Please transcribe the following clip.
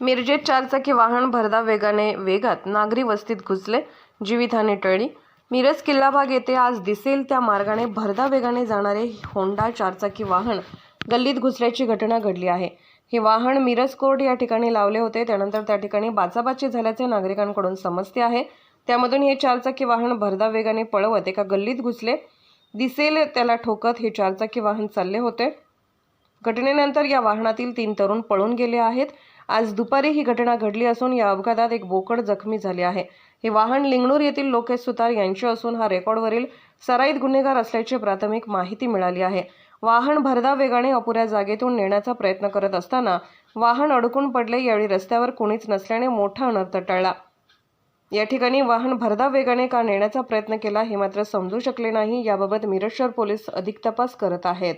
मिरजेत चारचाकी वाहन भरदा वेगाने वेगात नागरी वस्तीत घुसले जीवितहानी टळली. मिरज किल्ला भाग येथे आज दिसेल त्या मार्गाने भरदा वेगाने जाणारे होंडा चारचाकी वाहन गल्लीत घुसल्याची घटना घडली आहे. हे वाहन मिरज कोर्ट या ठिकाणी लावले होते. त्यानंतर त्या ठिकाणी बाचाबाची झाल्याचे नागरिकांकडून समजते आहे. त्यामधून हे चारचाकी वाहन भरदा वेगाने पळवत एका गल्लीत घुसले. दिसेल त्याला ठोकत हे चारचाकी वाहन चालले होते. घटनेनंतर या वाहनातील तीन तरुण पळून गेले आहेत. आज दुपारी ही घटना घडली असून या अपघातात एक बोकड जखमी झाले आहे. हे वाहन लिंगणूर येथील लोकेश सुतार यांचे असून हा रेकॉर्डवरील सराईत गुन्हेगार असल्याची प्राथमिक माहिती मिळाली आहे. वाहन भरधाव वेगाने अपुऱ्या जागेतून नेण्याचा प्रयत्न करत असताना वाहन अडकून पडले यावेळी रस्त्यावर कोणीच नसल्याने मोठा अनर्थ टळला. या ठिकाणी वाहन भरधाव वेगाने का नेण्याचा प्रयत्न केला हे मात्र समजू शकले नाही. याबाबत मिरजशहर पोलीस अधिक तपास करत आहेत.